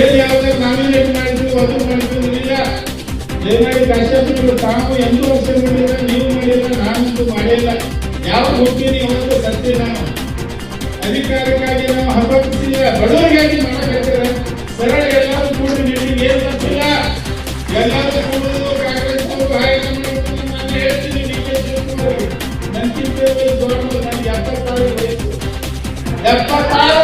ಏನ್ ಯಾವುದೇ ನಾಮಿನೇಟ್ ಮಾಡಿದ್ರು ಅದು ಮಾಡಿದ್ರು ಇಲ್ಲ ದಯಮಾಡಿ ಶಾಸಕರು ತಾವು ಎಂಟು ವರ್ಷ ಮಾಡಿಲ್ಲ ನೀವು ಮಾಡಿಲ್ಲ ನಾನಂತೂ ಮಾಡಿಲ್ಲ. ಯಾವ ಹೋಗ್ತೀನಿ ಅವತ್ತು ಸತ್ಯ ಅಧಿಕಾರಕ್ಕಾಗಿ ನಾವು ಹಬ್ಬಕ್ಕಿಲ್ಲ ಬಡವರಿಗಾಗಿ ಮಾಡಬೇಕಾದ್ರೆ ಸರಳ ಎಲ್ಲರೂ ಕೂಡ ಮೀಟಿಂಗ್ ಏನು ತಪ್ಪಿಲ್ಲ. ಎಲ್ಲರೂ ಕೂಡ ಕಾಂಗ್ರೆಸ್ ಹೇಳ್ತೀನಿ ಎಪ್ಪತ್ತಾರು ವಯಸ್ಸು. ಎಪ್ಪತ್ತಾರು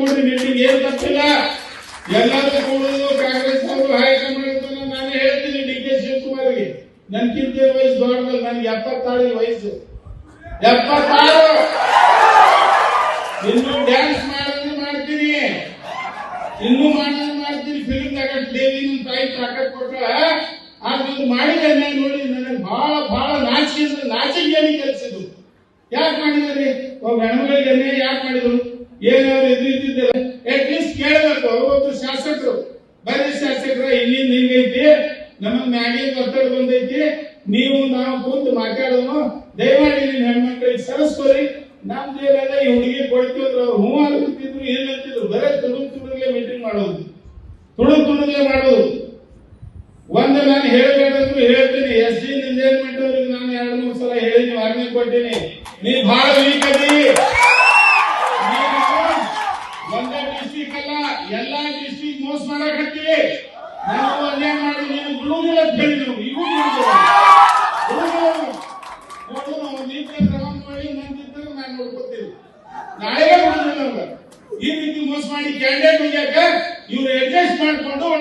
ಕೂಡಿ ನಿಮಗೆ ಏನು ತಪ್ಪಿಲ್ಲ. ಎಲ್ಲರೂ ಕೂಡುವುದು ಕಾಂಗ್ರೆಸ್ ಅವರು ಹೈಕಮಾಂಡ್ ನಾನು ಹೇಳ್ತೀನಿ ಡಿ ಕೆ ಶಿವಕುಮಾರ್ಗೆ. ನನ್ಗಿಂತ ವಯಸ್ಸು ದೊಡ್ಡದಲ್ಲ, ನನ್ಗೆ ಎಪ್ಪತ್ತಾರು ವಯಸ್ಸು. ಎಪ್ಪತ್ತಾರು! ಇನ್ನು ಡ್ಯಾನ್ಸ್ ಮಾಡೋದು ಮಾಡ್ತೀನಿ. ಇನ್ನು ಮಾಡೋದು ಮಾಡ್ತೀನಿ. ಫಿಲ್ಮ್ ತಗೊಂಡ್ ದೇವಿ ನಿಮ್ ತಾಯಿ ತಾಕತ್ ಕೊಟ್ಟ ಆದ್ರೂ ಮಾಡಿದ ನೋಡಿ, ನನಗೆ ಬಹಳ ಬಹಳ ನಾಚಿಕೆ ನಾಚಿಕೆ ಕೆಲಸದು ಯಾಕೆ ಮಾಡಿದ್ರಿ ಒಬ್ಬ ಹೆಣ್ಮಗಳಿಗೆ ಯಾಕೆ ಮಾಡಿದ್ರು? ಏನಾದ್ರು ಇದು ಇದ್ದಿದ್ದಿಲ್ಲ ಅಟ್ಲೀಸ್ಟ್ ಕೇಳಬೇಕು. ಅವತ್ತು ಶಾಸಕರು ಬರೀ ಶಾಸಕರ ಇಲ್ಲಿಂದ ಹಿಂಗೈತಿ, ನಮಗ್ ಮ್ಯಾಗಿನ ಒತ್ತಡ ಬಂದೈತಿ, ನೀವು ನಾವು ಕೂತು ಮಾತಾಡೋನು, ದಯಮಾಡಿ ನಿನ್ನ ಹೆಣ್ಮಕ್ಳಿಗೆ ಸರಸ್ಕೋರಿ. ನಮ್ದೇನೆಲ್ಲ ಈ ಹುಡುಗಿ ಅವ್ರು ಹೂ ಆಗ್ತಿದ್ರು ಏನಂತಿದ್ರು ಬರೇ ತುಡುಗ್ ತುಡುಗ್ಲೆ ಮೀಟಿಂಗ್ ಮಾಡೋದು. ತುಡುಗ್ ತುಡುಗ್ಲೆ ಮಾಡೋದು. ಒಂದು ನಾನು ಹೇಳಬೇಕಂದ್ರು ಹೇಳ್ತೀನಿ. ಎಸ್ ಡಿ ಎಂಜಾಯ್ಮೆಂಟ್ ಅವ್ರಿಗೆ ನಾನು ಎರಡು ಮೂರು ಸಲ ಹೇಳಿನಿ ವಾರ್ನಿಂಗ್ ಕೊಟ್ಟೀನಿ. ನೀ ಬಹಳ ವೀಕ್ ಅದಿ ನೀನು ಒಂದೇ ಡಿಸ್ಟಿಕ್ ಅಲ್ಲ ಎಲ್ಲಾ ಡಿಸ್ಟಿಕ್ ಮೋಸ ಮಾಡಕತ್ತಿ ನಾವು ಅನ್ಯಾಯ ಮಾಡಿ ನೀನು ಬಿಡುವುದಿಲ್ಲ ಅಂತ ಹೇಳಿದ್ರು. ನಾವು ಇವು ನೋಡು ನಾವು ನೀತಿ ಕ್ರಮ ಮಾಡಿ ನಾನು ನೋಡ್ಕೊತೀನಿ. ನಾಳೆಗೆ ಬಿಡುದಿಲ್ಲ ಈ ರೀತಿ ಮೋಸ ಮಾಡಿ ಕ್ಯಾಂಡಿಡೇಟ್ ಹೋಗ್ಯಾಕ ಇವ್ರು ಅಡ್ಜಸ್ಟ್ ಮಾಡ್ಕೊಂಡು